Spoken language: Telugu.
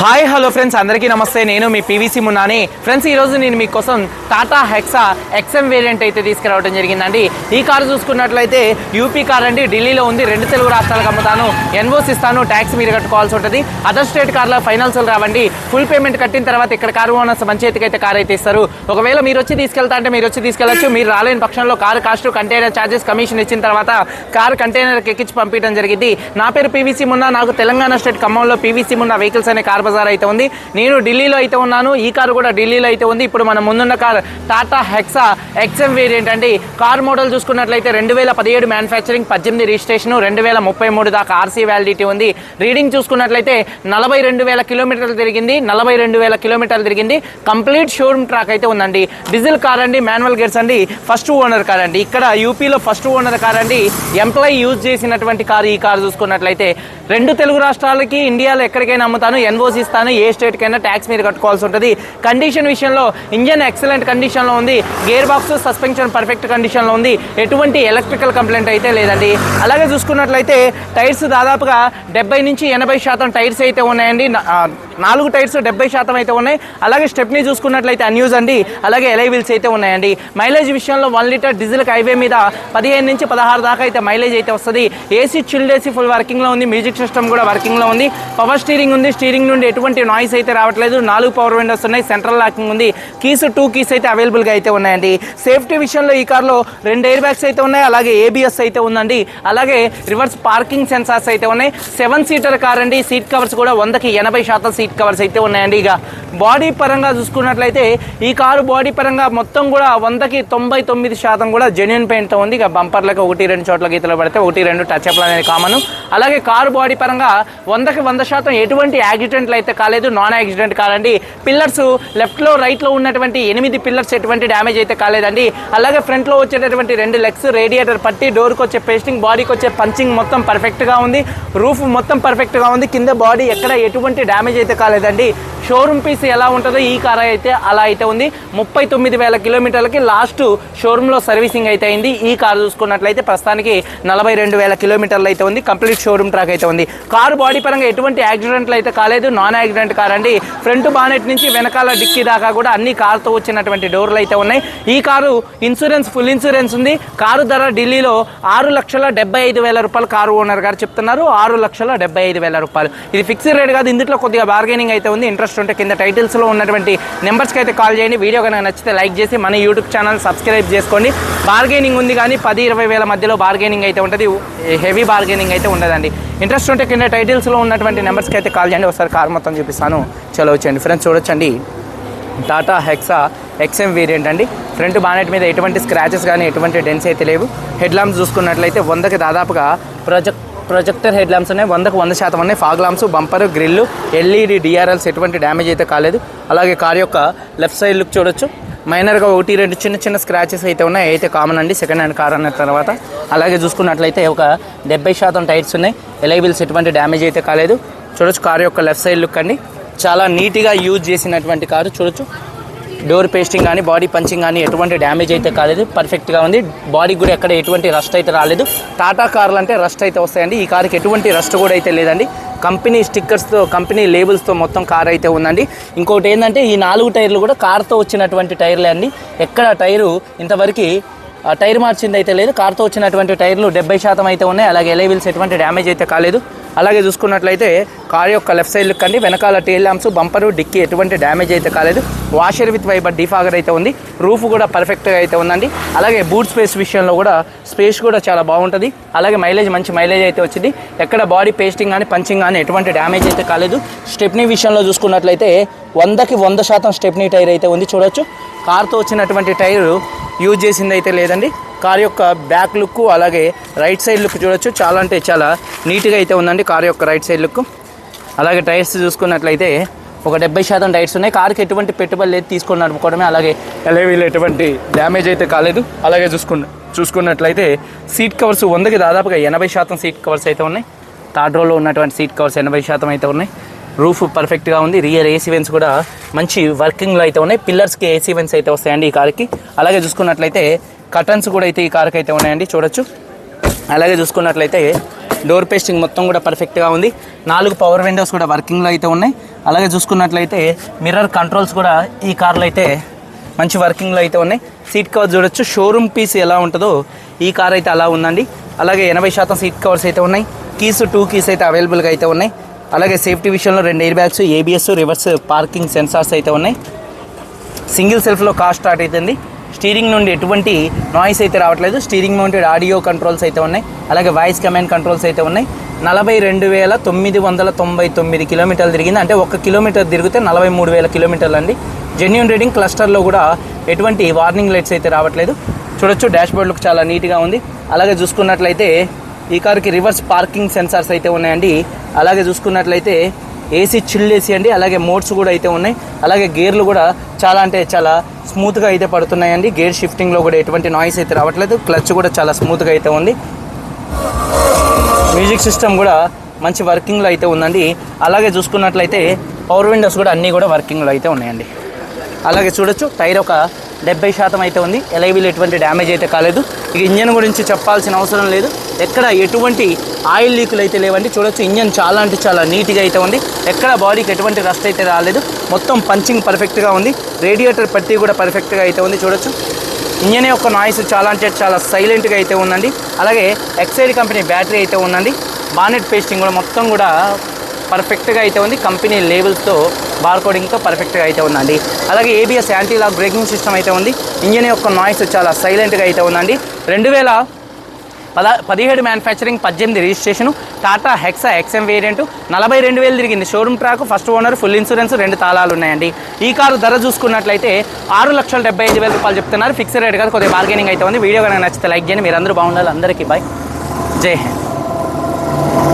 హాయ్ హలో ఫ్రెండ్స్ అందరికీ నమస్తే. నేను మీ పీవీసీ మున్నాని. ఫ్రెండ్స్ ఈ రోజు నేను మీకోసం టాటా హెక్సా ఎక్స్ఎం వేరియంట్ అయితే తీసుకురావడం జరిగిందండి. ఈ కారు చూసుకున్నట్లయితే యూపీ కార్ అండి. ఢిల్లీలో ఉంది. రెండు తెలుగు రాష్ట్రాలకు అమ్ముతాను. ఎన్ఓస్ ఇస్తాను. ట్యాక్స్ మీరు కట్టుకోవాల్సి ఉంటుంది. అదర్ స్టేట్ కార్లో ఫైనాన్స్ రావండి. ఫుల్ పేమెంట్ కట్టిన తర్వాత ఇక్కడ కారు ఓనర్స్ మంచి చేతికి అయితే కార్ అయితే ఇస్తారు. ఒకవేళ మీరు వచ్చి తీసుకెళ్తా అంటే మీరు వచ్చి తీసుకెళ్ళొచ్చు మీరు రాలేని పక్షంలో car cost container charges commission ఇచ్చిన తర్వాత కారు కంటైనర్ ఎక్కించి పంపించడం జరిగింది. నా పేరు పీవీసీ మున్నా. నాకు తెలంగాణ స్టేట్ ఖమ్మంలో పీవీసీ మున్నా వెహికల్స్ అనే కార్ బజార్ అయితే ఉంది. నేను ఢిల్లీలో అయితే ఉన్నాను. ఈ కారు కూడా ఢిల్లీలో అయితే ఉంది. ఇప్పుడు మన ముందున్న car Tata Hexa XM variant అండి. కార్ మోడల్ చూసుకున్నట్లయితే రెండు వేల పదిహేడు మ్యానుఫ్యాక్చరింగ్ పద్దెనిమిది రిజిస్ట్రేషన్ రెండు వేల ముప్పై మూడు దాకా ఆర్సీ వ్యాలిడిటీ ఉంది. రీడింగ్ చూసుకున్నట్లయితే నలభై రెండు వేల కిలోమీటర్లు తిరిగింది. నలభై రెండు వేల కిలోమీటర్లు తిరిగింది. కంప్లీట్ షోరూమ్ ట్రాక్ అయితే ఉందండి. డీజిల్ కార్ అండి మాన్యువల్ గేర్స్ అండి. ఫస్ట్ ఓనర్ కార్ అండి. ఇక్కడ యూపీలో ఫస్ట్ ఓనర్ కార్ అండి. ఎంప్లాయీ యూజ్ చేసినటువంటి కార్ ఈ కార్ చూసుకున్నట్లయితే రెండు తెలుగు రాష్ట్రాలకి ఇండియాలో ఎక్కడికైనా అమ్ముతాను. ఎన్ఓసి ఇస్తాను ఏ స్టేట్కైనా ట్యాక్స్ మీరు కట్టుకోవాల్సి ఉంటుంది. కండిషన్ విషయంలో ఇంజన్ ఎక్సలెంట్ కండిషన్లో ఉంది. గేర్ బాక్స్ సస్పెన్షన్ పర్ఫెక్ట్ కండిషన్లో ఉంది. ఎటువంటి ఎలక్ట్రికల్ కంప్లైంట్ అయితే లేదండి. అలాగే చూసుకున్నట్లయితే టైర్స్ దాదాపుగా డెబ్బై నుంచి ఎనభై శాతం టైర్స్ అయితే ఉన్నాయండి. నాలుగు టైర్స్ డెబ్బై శాతం అయితే ఉన్నాయి. అలాగే స్టెప్ని చూసుకున్నట్లయితే అన్యూజ్ అండి. అలాగే ఎలై వీల్స్ అయితే ఉన్నాయండి. మైలేజ్ విషయంలో వన్ లీటర్ డీజిల్ హైవే మీద పదిహేను నుంచి పదహారు దాకా అయితే మైలేజ్ అయితే వస్తుంది. ఏసీ చిల్డ్ ఏసీ ఫుల్ వర్కింగ్లో ఉంది. మ్యూజిక్ సిస్టమ్ కూడా వర్కింగ్లో ఉంది. పవర్ స్టీరింగ్ ఉంది. స్టీరింగ్ నుండి ఎటువంటి నాయిస్ అయితే రావట్లేదు. నాలుగు పవర్ విండోస్ ఉన్నాయి. సెంట్రల్ లాకింగ్ ఉంది. కీస్ టూ కీస్ అయితే అవైలబుల్గా అయితే ఉన్నాయండి. సేఫ్టీ విషయంలో ఈ కార్లో రెండు ఎయిర్ బ్యాగ్స్ అయితే ఉన్నాయి. అలాగే ఏబిఎస్ అయితే ఉందండి. అలాగే రివర్స్ పార్కింగ్ సెన్సార్స్ అయితే ఉన్నాయి. సెవెన్ సీటర్ కార్ అండి. సీట్ కవర్స్ కూడా వందకి ఎనభై శాతం సీట్ కవర్స్ అయితే ఉన్నాయండి. ఇక బాడీ పరంగా చూసుకున్నట్లయితే ఈ కారు బాడీ పరంగా మొత్తం కూడా వందకి తొంభై తొమ్మిది శాతం కూడా జెన్యున్ పెయింట్తో ఉంది. ఇక బంపర్లకు ఒకటి రెండు చోట్ల గీతలు పడితే ఒకటి రెండు టచ్ అప్లు అనేది కామన్ అలాగే కారు బాడీ పరంగా వందకి వంద శాతం ఎటువంటి యాక్సిడెంట్లు అయితే కాలేదు. నాన్ యాక్సిడెంట్ కాదండి. పిల్లర్స్ లెఫ్ట్లో రైట్లో ఉన్నటువంటి ఎనిమిది పిల్లర్స్ ఎటువంటి డ్యామేజ్ అయితే కాలేదండి. అలాగే ఫ్రంట్లో వచ్చేటటువంటి రెండు లెగ్స్ రేడియేటర్ పట్టి డోర్కి వచ్చే పేస్టింగ్ బాడీకి వచ్చే పంచింగ్ మొత్తం పర్ఫెక్ట్గా ఉంది. రూఫ్ మొత్తం పర్ఫెక్ట్గా ఉంది. కింద బాడీ ఎక్కడ ఎటువంటి డ్యామేజ్ అయితే కాలేదండి. షోరూమ్ పీస్ ఎలా ఉంటుందో ఈ కార్ అయితే అలా అయితే ఉంది. ముప్పై తొమ్మిది వేల కిలోమీటర్లకి లాస్ట్ షోరూంలో సర్వీసింగ్ అయితే అయింది. ఈ కార్ చూసుకున్నట్లయితే ప్రస్తుతానికి నలభై రెండు వేల కిలోమీటర్లు అయితే ఉంది. కంప్లీట్ షోరూమ్ ట్రాక్ అయితే ఉంది. కారు బాడీ పరంగా ఎటువంటి యాక్సిడెంట్లు అయితే కాలేదు. నాన్ యాక్సిడెంట్ కార్ అండి. ఫ్రంట్ బానెట్ నుంచి వెనకాల డిక్కీ దాకా కూడా అన్ని కార్తో వచ్చినటువంటి డోర్లు అయితే ఉన్నాయి. ఈ కారు ఇన్సూరెన్స్ ఫుల్ ఇన్సూరెన్స్ ఉంది. కారు ధర ఢిల్లీలో ఆరు లక్షల డెబ్బై ఐదు వేల రూపాయలు కారు ఓనర్ గారు చెప్తున్నారు. ఆరు లక్షల డెబ్బై ఐదు వేల రూపాయలు. ఇది ఫిక్స్డ్ రేట్ కాదు. ఇందులో కొద్దిగా బార్గెనింగ్ అయితే ఉంది. ఇంట్రెస్ట్ ఉంటే కింద టైటిల్స్లో ఉన్నటువంటి నెంబర్స్కి అయితే కాల్ చేయండి. వీడియో కనుక నచ్చితే లైక్ చేసి మన యూట్యూబ్ ఛానల్ సబ్స్క్రైబ్ చేసుకోండి. బార్గెనింగ్ ఉంది కానీ పది ఇరవై వేల మధ్యలో బార్గెనింగ్ అయితే ఉంటుంది. హెవీ బార్గెనింగ్ అయితే ఉండదండి. ఇంట్రెస్ట్ ఉంటే కింద టైటిల్స్లో ఉన్నటువంటి నెంబర్స్కి అయితే కాల్ చేయండి. ఒకసారి కార్ మొత్తం చూపిస్తాను. చలో వచ్చేయండి. ఫ్రెండ్స్ చూడొచ్చండి. టాటా హెక్సా ఎక్స్ఎం వేరియంట్ అండి. ఫ్రంట్ బానెట్ మీద ఎటువంటి స్క్రాచెస్ కానీ ఎటువంటి డెన్స్ అయితే లేవు. హెడ్ ల్యాంప్స్ చూసుకున్నట్లయితే వందకి దాదాపుగా ప్రొజెక్ట్ ప్రొజెక్టర్ హెడ్ ల్యాంప్స్ ఉన్నాయి. వందకు వంద శాతం ఉన్నాయి. Fog lamps bumper grille LED DRLs ఎటువంటి డ్యామేజ్ అయితే కాలేదు. అలాగే కార్ యొక్క లెఫ్ట్ సైడ్ లుక్ చూడొచ్చు. మైనర్గా ఒకటి రెండు చిన్న చిన్న స్క్రాచెస్ అయితే ఉన్నాయి. అయితే కామన్ అండి. సెకండ్ హ్యాండ్ కార్ అన్న తర్వాత. అలాగే చూసుకున్నట్లయితే ఒక డెబ్బై శాతం టైర్స్ ఉన్నాయి. ఎలైబిల్స్ ఎటువంటి డ్యామేజ్ అయితే కాలేదు. చూడొచ్చు కార్ యొక్క లెఫ్ట్ సైడ్ లుక్ అండి. చాలా నీట్గా యూజ్ చేసినటువంటి కారు. చూడొచ్చు. డోర్ పేస్టింగ్ కానీ బాడీ పంచింగ్ కానీ ఎటువంటి డ్యామేజ్ అయితే కాలేదు. పర్ఫెక్ట్గా ఉంది. బాడీ కూడా ఎక్కడ ఎటువంటి రస్ట్ అయితే రాలేదు. టాటా కార్లు అంటే రస్ట్ అయితే వస్తాయండి. ఈ కార్కి ఎటువంటి రస్ట్ కూడా అయితే లేదండి. కంపెనీ స్టిక్కర్స్తో కంపెనీ లేబుల్స్తో మొత్తం కార్ అయితే ఉందండి. ఇంకోటి ఏంటంటే ఈ నాలుగు టైర్లు కూడా కార్తో వచ్చినటువంటి టైర్లే అండి. ఎక్కడ టైరు ఇంతవరకు టైర్ మార్చింది అయితే లేదు. కార్తో వచ్చినటువంటి టైర్లు డెబ్బై శాతం అయితే ఉన్నాయి. అలాగే ఎలైవిల్స్ ఎటువంటి డ్యామేజ్ అయితే కాలేదు. అలాగే చూసుకున్నట్లయితే కార్ యొక్క లెఫ్ట్ సైడ్ లుక్ అండి. వెనకాల టైల్ ల్యాంప్స్ బంపరు డిక్కీ ఎటువంటి డ్యామేజ్ అయితే కాలేదు. వాషర్ విత్ వైబర్ డిఫాగర్ అయితే ఉంది. రూఫ్ కూడా పర్ఫెక్ట్గా అయితే ఉందండి. అలాగే బూట్ స్పేస్ విషయంలో కూడా స్పేస్ కూడా చాలా బాగుంటుంది. అలాగే మైలేజ్ మంచి మైలేజ్ అయితే వచ్చింది. ఎక్కడ బాడీ పేస్టింగ్ కానీ పంచింగ్ కానీ ఎటువంటి డ్యామేజ్ అయితే కాలేదు. స్టెప్నీ విషయంలో చూసుకున్నట్లయితే వందకి వంద శాతం స్టెప్నీ టైర్ అయితే ఉంది. చూడొచ్చు. కార్తో వచ్చినటువంటి టైరు యూజ్ చేసింది అయితే లేదండి. కార్ యొక్క బ్యాక్ లుక్ అలాగే రైట్ సైడ్ లుక్ చూడొచ్చు. చాలా అంటే చాలా నీట్గా అయితే ఉందండి కార్ యొక్క రైట్ సైడ్ లుక్ అలాగే టైర్స్ చూసుకున్నట్లయితే ఒక డెబ్బై శాతం డైట్స్ ఉన్నాయి. కార్కి ఎటువంటి పెట్టుబడి లేదు తీసుకొని నడుపుకోవడమే. అలాగే ఎలవీలు ఎటువంటి డ్యామేజ్ అయితే కాలేదు. అలాగే చూసుకున్న చూసుకున్నట్లయితే సీట్ కవర్స్ వందకి దాదాపుగా ఎనభై శాతం సీట్ కవర్స్ అయితే ఉన్నాయి. థర్డ్ రోలో ఉన్నటువంటి సీట్ కవర్స్ ఎనభై శాతం అయితే ఉన్నాయి. రూఫ్ పర్ఫెక్ట్గా ఉంది. రియర్ ఏసీ వెన్స్ కూడా మంచి వర్కింగ్లో అయితే ఉన్నాయి. పిల్లర్స్కి ఏసీ వెన్స్ అయితే వస్తాయండి ఈ కార్కి. అలాగే చూసుకున్నట్లయితే కటన్స్ కూడా అయితే ఈ కార్కి అయితే ఉన్నాయండి. చూడొచ్చు. అలాగే చూసుకున్నట్లయితే డోర్ పేస్టింగ్ మొత్తం కూడా పర్ఫెక్ట్గా ఉంది. నాలుగు పవర్ విండోస్ కూడా వర్కింగ్లో అయితే ఉన్నాయి. అలాగే చూసుకున్నట్లయితే మిర్రర్ కంట్రోల్స్ కూడా ఈ కార్లో అయితే మంచి వర్కింగ్లో అయితే ఉన్నాయి. సీట్ కవర్ చూడొచ్చు. షోరూమ్ పీస్ ఎలా ఉంటుందో ఈ కార్ అయితే అలా ఉందండి. అలాగే ఎనభై శాతం సీట్ కవర్స్ అయితే ఉన్నాయి. కీస్ టూ కీస్ అయితే అవైలబుల్గా అయితే ఉన్నాయి. అలాగే సేఫ్టీ విషయంలో రెండు air bags ABS reverse parking sensors అయితే ఉన్నాయి. సింగిల్ సెల్ఫ్లో కార్ స్టార్ట్ అవుతుంది. స్టీరింగ్ నుండి ఎటువంటి నాయిస్ అయితే రావట్లేదు. స్టీరింగ్ మౌంటెడ్ ఆడియో కంట్రోల్స్ అయితే ఉన్నాయి. అలాగే వాయిస్ కమాండ్ కంట్రోల్స్ అయితే ఉన్నాయి. నలభై రెండు వేల తొమ్మిది వందల తొంభై తొమ్మిది కిలోమీటర్లు తిరిగింది. అంటే ఒక కిలోమీటర్ తిరిగితే నలభై మూడు వేల కిలోమీటర్లు అండి. జెన్యున్ రీడింగ్ క్లస్టర్లో కూడా ఎటువంటి వార్నింగ్ లైట్స్ అయితే రావట్లేదు. చూడొచ్చు డాష్ బోర్డ్ చాలా నీట్గా ఉంది. అలాగే చూసుకున్నట్లయితే ఈ కారుకి రివర్స్ పార్కింగ్ సెన్సార్స్ అయితే ఉన్నాయండి. అలాగే చూసుకున్నట్లయితే ఏసీ చిల్డ్ ఏసీ అండి అలాగే మోడ్స్ కూడా అయితే ఉన్నాయి. అలాగే గేర్లు కూడా చాలా అంటే చాలా స్మూత్గా అయితే పడుతున్నాయండి. గేర్ షిఫ్టింగ్లో కూడా ఎటువంటి నాయిస్ అయితే రావట్లేదు. క్లచ్ కూడా చాలా స్మూత్గా అయితే ఉంది. మ్యూజిక్ సిస్టమ్ కూడా మంచి వర్కింగ్లో అయితే ఉందండి. అలాగే చూసుకున్నట్లయితే పవర్ విండోస్ కూడా అన్నీ కూడా వర్కింగ్లో అయితే ఉన్నాయండి. అలాగే చూడొచ్చు టైర్ ఒక డెబ్బై శాతం అయితే ఉంది. ఎలైవీలు ఎటువంటి డ్యామేజ్ అయితే కాలేదు. ఇక ఇంజన్ గురించి చెప్పాల్సిన అవసరం లేదు. ఎక్కడ ఎటువంటి ఆయిల్ లీకులు అయితే లేవండి. చూడొచ్చు ఇంజన్ చాలా అంటే చాలా నీట్గా అయితే ఉంది. ఎక్కడ బాడీకి ఎటువంటి రస్ట్ అయితే రాలేదు. మొత్తం పంచింగ్ పర్ఫెక్ట్గా ఉంది. రేడియేటర్ పట్టి కూడా పర్ఫెక్ట్గా అయితే ఉంది. చూడొచ్చు. ఇంజన్ యొక్క నాయిస్ చాలా అంటే చాలా సైలెంట్గా అయితే ఉందండి. అలాగే ఎక్సైడ్ కంపెనీ బ్యాటరీ అయితే ఉందండి. బానెట్ పేస్టింగ్ కూడా మొత్తం కూడా పర్ఫెక్ట్గా అయితే ఉంది. కంపెనీ లేబుల్స్తో బార్కోడింగ్తో పర్ఫెక్ట్గా అయితే ఉందండి. అలాగే ABS anti lock braking system అయితే ఉంది. ఇంజిన్ యొక్క నాయిస్ చాలా సైలెంట్గా అయితే ఉందండి. రెండు వేల పద పదిహేడు మ్యానుఫ్యాక్చరింగ్ పద్దెనిమిది registration Tata Hexa XM variant నలభై రెండు వేలు తిరిగింది. Showroom track first owner full insurance రెండు తాళాలు ఉన్నాయండి. ఈ కారు ధర చూసుకున్నట్లయితే ఆరు లక్షల డెబ్బై ఐదు వేల రూపాయలు చెప్తున్నారు. ఫిక్స్డ్ రేట్ కాదు కొద్దిగా బార్గెనింగ్ అయితే ఉంది. వీడియో కనుక నచ్చితే లైక్ చేయండి. మీరు అందరూ బాగుండాలి. అందరికీ బాయ్ జై హింద్.